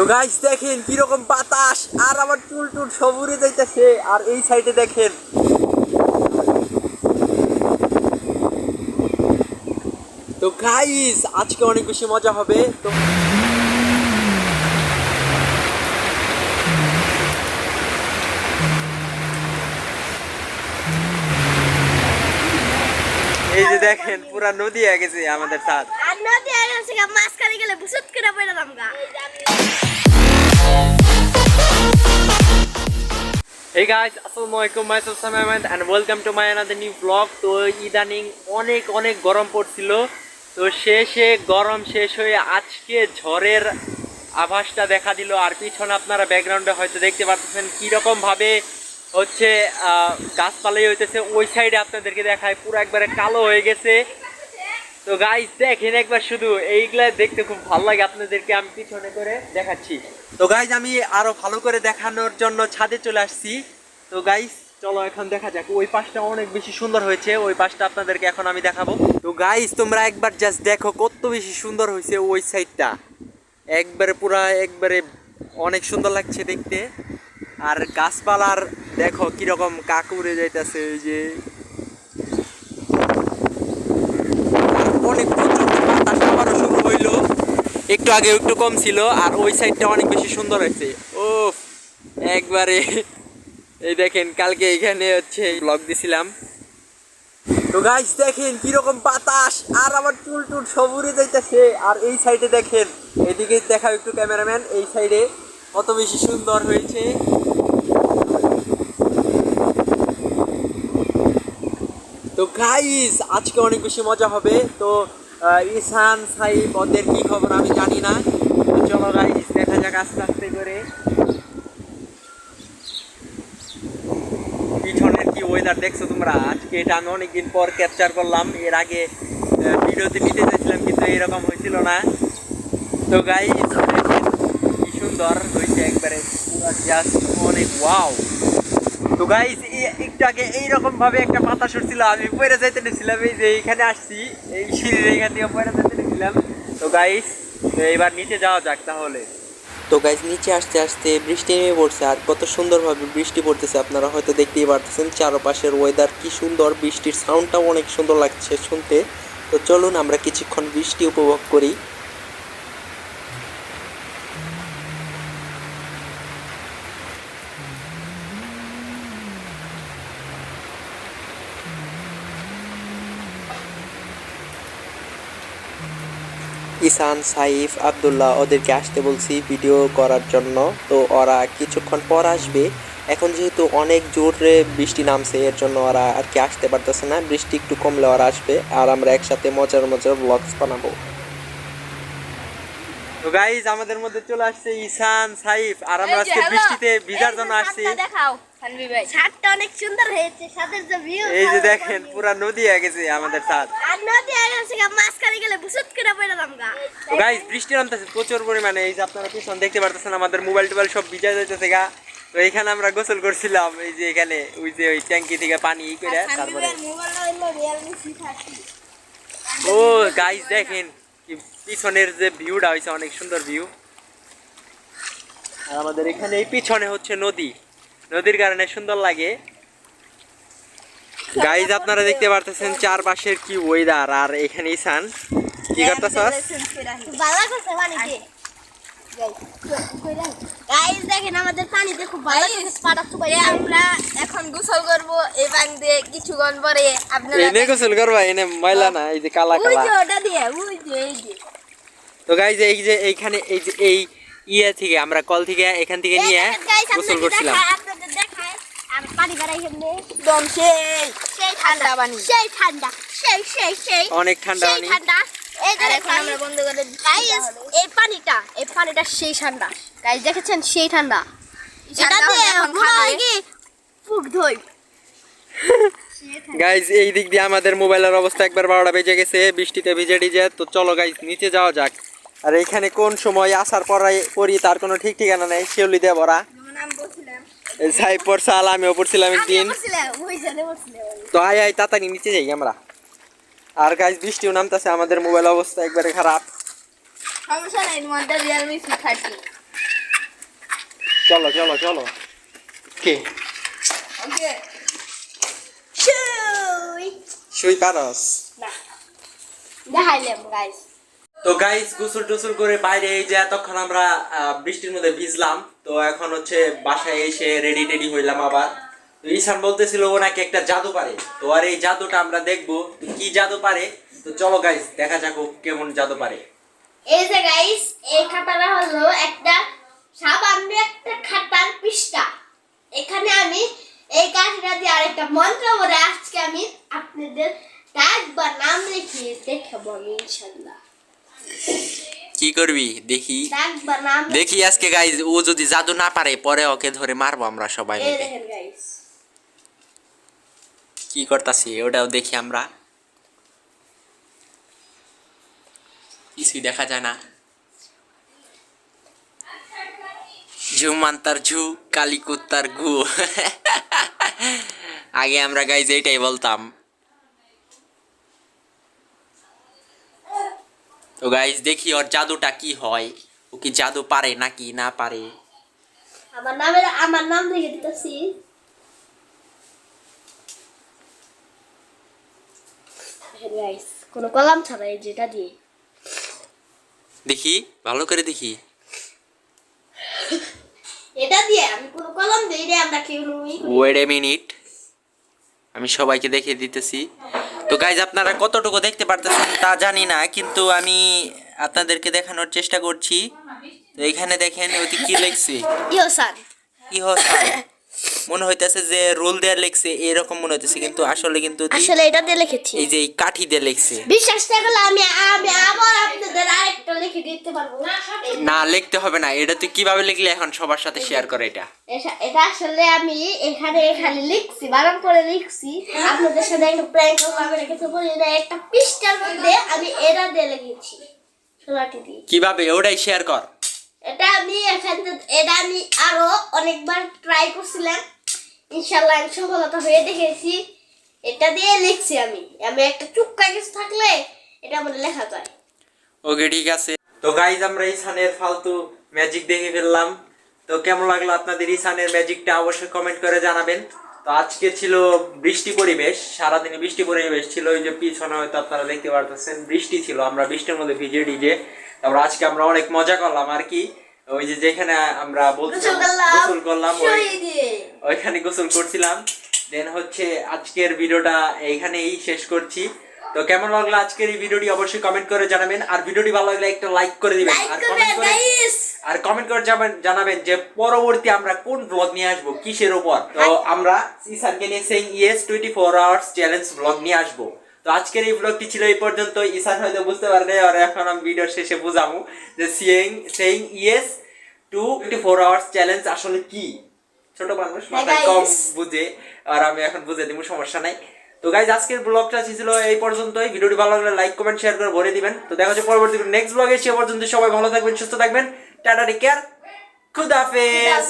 তো গাইস দেখেন কীরকম বাতাস, আর আমার চুল টুল সব যাইতেছে, আর এই সাইডে দেখেন। তো গাইস আজকে অনেক বেশি মজা হবে, তো এই যে দেখেন, পুরা নদী হয়ে গেছে আমাদের সাথ। মাছ কাটে গেলে বুসুত করে তো ইদানিং অনেক অনেক গরম পড়ছিল। তো শেষে গরম শেষ হয়ে আজকে ঝড়ের আভাসটা দেখা দিল। আর পিছনে আপনারা ব্যাকগ্রাউন্ডে হয়তো দেখতে পাচ্ছেন কীরকম ভাবে হচ্ছে গাছপালাই হইতেছে। ওই সাইডে আপনাদেরকে দেখায়, পুরো একবারে কালো হয়ে গেছে। তো গাইস দেখেন একবার শুধু, এইগুলা দেখতে খুব ভালো লাগে আপনাদেরকে, আমি পিছনে করে দেখাচ্ছি। তো গাইস আমি আরও ভালো করে দেখানোর জন্য ছাদে চলে আসছি। তো গাইস চলো এখন দেখা যাক, ওই পাশটা অনেক বেশি সুন্দর হয়েছে, ওই পাশটা আপনাদেরকে এখন আমি দেখাবো। তো গাইস তোমরা একবার জাস্ট দেখো কত বেশি সুন্দর হয়েছে ওই সাইডটা একবারে পুরা, একবারে অনেক সুন্দর লাগছে দেখতে। আর গাছপালার, দেখো কীরকম কাক উড়ে যাইতেছে ওই যে। অনেক প্রচণ্ড বাতাস আবারও শুরু হইল। একটু আগে একটু কম ছিল, আর ওই সাইডটা অনেক বেশি সুন্দর হয়েছে। ও একবারে। এই দেখেন, কালকে এখানে হচ্ছে ব্লগ দিছিলাম। তো গাইস দেখেন কীরকম বাতাস, আর আমার চুল টুল সবুরে যাইতেছে। আর এই সাইডে দেখেন, এদিকে দেখা একটু ক্যামেরাম্যান এই সাইডে কত বেশি সুন্দর হয়েছে। তো গাইস আজকে অনেক বেশি মজা হবে। তো ইসান সাইব ওদের কি খবর আমি জানি না। তো চলো গাইস দেখা যাক আস্তে আস্তে করে। পিছনের কি ওয়েদার দেখছ তোমরা? আজকে এটা আমি অনেকদিন পর ক্যাপচার করলাম। এর আগে ভিডিওতে নিতে চাইছিলাম, কিন্তু এরকম হয়েছিল না। তো গাইস কি সুন্দর হয়েছে একবারে। পুরো জাস্ট অনেক ওয়াও তো গাইস একটু আগে এইরকম ভাবে একটা পাতা সরছিল আমি পয়রা যাইতে নিয়েছিলাম এই যে এইখানে আসছি, এই সিঁড়ির এইখান থেকে পয়রা যাইতে নিয়েছিলাম তো গাইস তো এবার নিচে যাওয়া যাক তাহলে। তো গাইজ নিচে আসতে আসতে বৃষ্টি নেমে পড়ছে, আর কত সুন্দরভাবে বৃষ্টি পড়তেছে, আপনারা হয়তো দেখতেই পারতেছেন, চারপাশের ওয়েদার কি সুন্দর, বৃষ্টির সাউন্ডটাও অনেক সুন্দর লাগছে শুনতে। তো চলুন আমরা কিছুক্ষণ বৃষ্টি উপভোগ করি। ইসান সাইফ আবদুল্লাহ ওদেরকে আসতে বলছি ভিডিও করার জন্য। তো ওরা কিছুক্ষণ পর আসবে। এখন যেহেতু অনেক জোরে বৃষ্টি নামছে এর জন্য ওরা আর কি আসতে পারতেছে না। বৃষ্টি একটু কমলে ওরা আসবে আর আমরা একসাথে মজার মজার ব্লগস বানাবো। তো গাইজ আমাদের মধ্যে চলে আসছে ইসান সাইফ আর আমরা আজকে বৃষ্টিতে ভিজার জন্য আসছি। দেখাও। সানবি ভাই। ছাদটা অনেক সুন্দর হয়েছে ছাদের যে ভিউ এই যে দেখেন পুরা নদী হয়ে গেছে আমাদের আর নদী গেলে বুসুত করে পড়ে গাইস বৃষ্টি নামতেছে প্রচুর পরিমাণে। এই যে আপনারা পিছন দেখতে পারতেছেন আমাদের মোবাইল টোবাইল সব ভিজা যাইতেছে গা। তো এখানে আমরা গোসল করছিলাম এই যে এখানে ওই যে ওই ট্যাঙ্কি থেকে পানি ই করে তারপরে ও গাইস দেখেন পিছনের যে ভিউটা হয়েছে অনেক সুন্দর ভিউ আর আমাদের এখানে এই পিছনে হচ্ছে নদী। নদীর কারণে সুন্দর লাগে। গাইজ আপনারা দেখতে পারতেছেন চারপাশের কি ওয়েদার আর এখানে ইসান কি করতেছস? ভালো করছে পানিতে। গাইস দেখেন আমাদের পানিতে খুব ভালো পাটা সুপাই আমরা এখন গোসল করব এই পানি দিয়ে কিছুক্ষণ পরে আপনারা এনে গোসল করবা এনে ময়লা না এই যে কালা কালা যে ওটা দিয়ে ওই যে এই যে। তো গাইজ এই যে এইখানে এই যে এই ইয়ে থেকে আমরা কল থেকে এখান থেকে নিয়ে গোসল করছিলাম। আর পানি বাড়াই হেমনে দম সেই সেই ঠান্ডা পানি। সেই ঠান্ডা। সেই সেই সেই। অনেক ঠান্ডা পানি। ঠান্ডা। এই যে এখন আমরা বন্ধ করে গাইস এই পানিটা এই পানিটা সেই ঠান্ডা। গাইস দেখেছেন? সেই ঠান্ডা। এটাতে বুড়া গিয়ে ধই। গাইজ এই দিক দিয়ে আমাদের মোবাইলের অবস্থা একবার বারোটা বেজে গেছে বৃষ্টিতে ভিজে ডিজে তো চলো গাইজ নিচে যাওয়া যাক। আর এখানে কোন সময় আসার পরে পরি তার কোনো ঠিক ঠিকানা নেই শিউলি দিয়ে ভরা সাহেব পড়ছাল আমিও পড়ছিলাম একদিন। তো আয় আয় তাড়াতাড়ি নিচে যাই আমরা। আর গাইজ বৃষ্টিও নামতেছে আমাদের মোবাইল অবস্থা একবারে খারাপ। চলো চলো চলো। কে? শুই। শুই পারস। দেখাইলাম গাইস তো গাইস গোসল টোসল করে বাইরে এই যে এতক্ষণ আমরা বৃষ্টির মধ্যে ভিজলাম। তো এখন হচ্ছে বাসায় এসে রেডি টেডি হইলাম আবার। তো ঈশান বলতেছিল ও নাকি একটা জাদু পারে। তো আর এই জাদুটা আমরা দেখব কি জাদু পারে। তো চলো গাইস দেখা যাক কেমন জাদু পারে। এই যে গাইস এই খাতাটা হলো একটা সামান্য একটা খাতার পৃষ্ঠা। এখানে আমি এই কাঠিটা দিয়ে আরেকটা মন্ত্র বলে আজকে আমি আপনাদের ডাক বা নাম লিখিয়ে দেখাবো আমি ইনশাল্লাহ কি করবি? দেখি। দেখি আজকে গাইস ও যদি জাদু না পারে পরে ওকে ধরে মারবো আমরা সবাই মিলে। কি করতাছি? ওটাও দেখি আমরা। কিছুই দেখা যায় না। ঝুমান্তার ঝু কালিকুত্তার ঘু আগে আমরা গাইজ এইটাই বলতাম। তো গাইজ দেখি ওর জাদুটা কি হয়। ও কি জাদু পারে নাকি না পারে? আমার নামের আমার নাম লিখে দিতেছি। গাইস কোনো কলাম ছাড়াই যেটা দিয়ে। দেখি ভালো করে দেখি। এটা দিয়ে আমি কোনো কলম দিই রে আমরা কেউ ওয়েট এ মিনিট আমি সবাইকে দেখিয়ে দিতেছি। তো গাইজ আপনারা কতটুকু দেখতে পারতেছেন তা জানি না কিন্তু আমি আপনাদেরকে দেখানোর চেষ্টা করছি। তো এখানে দেখেন ওই কি লিখছে? মনে হইতেছে যে রোল দেওয়া লিখছে এরকম মনে হইতেছে কিন্তু আসলে কিন্তু আসলে এটা দিয়ে লিখেছি। এই যে এই কাঠি দিয়ে লিখছে। বিশ্বাস না করলে আমি আমি আবার আপনাদের লিখে দিতে পারব না লিখতে হবে না। এটা তুই কীভাবে লিখলে এখন সবার সাথে শেয়ার করে এটা? এটা- আসলে আমি এখানে খালি লিখছি বারণ করে লিখছি। আপনাদের সাথে একটা প্র্যাঙ্ক এটা কিছু বলি না একটা পৃষ্ঠার মধ্যে আমি এটা দিয়ে লিখেছি সোনাটি দিয়ে। কীভাবে? ওটাই শেয়ার কর। এটা আমি এখান এটা আমি আরও অনেকবার ট্রাই করছিলাম। ইনশাল্লাহ আমি সফলতা হয়ে দেখেছি। এটা দিয়ে লিখছি আমি। আমি একটা চুক্কা কিছু থাকলে এটা আমার লেখা যায়। ওকে ঠিক আছে। তো গাইজ আমরা ইসানের ফালতু ম্যাজিক দেখে ফেললাম। তো কেমন লাগল আপনাদের ইসানের ম্যাজিকটা অবশ্যই কমেন্ট করে জানাবেন। তো আজকে ছিল বৃষ্টি পরিবেশ সারাদিন বৃষ্টি পরিবেশ ছিল ওই যে পিছনে হয়তো আপনারা দেখতে পারতেছেন বৃষ্টি ছিল আমরা বৃষ্টির মধ্যে ভিজে ডিজে তারপর আজকে আমরা অনেক মজা করলাম আর কি। ওই যে যেখানে আমরা বলছিলাম গোসল করলাম ওই ওইখানে গোসল করছিলাম। দেন হচ্ছে আজকের ভিডিওটা এইখানেই শেষ করছি। তো কেমন লাগল আজকের এই ভিডিওটি অবশ্যই কমেন্ট করে জানাবেন। আর ভিডিওটি ভালো লাগলে একটা লাইক করে দিবেন। আর কমেন্ট করে আর কমেন্ট করে যাবেন জানাবেন যে পরবর্তী আমরা কোন ব্লগ নিয়ে আসব কিসের উপর। তো আমরা ইসানকে নিয়ে saying yes twenty four hours challenge blog নিয়ে আসব। তো আজকের এই ব্লগটি ছিল এই পর্যন্ত ইসান হয়তো বুঝতে পারে আর এখন আমি ভিডিওর শেষে বুঝাবো যে saying saying yes to twenty four hours challenge আসলে কি? ছোট মানুষ মাথায় কম বুঝে আর আমি এখন বুঝে দিব সমস্যা নাই। তো গাইজ আজকের ব্লগটা ছিল এই পর্যন্তই। ভিডিওটি ভালো লাগলে লাইক কমেন্ট শেয়ার করে ভরে দিবেন। তো দেখা যাচ্ছে পরবর্তী নেক্সট ব্লগে সে পর্যন্ত সবাই ভালো থাকবেন, সুস্থ থাকবেন। Tata take care খুদাফেজ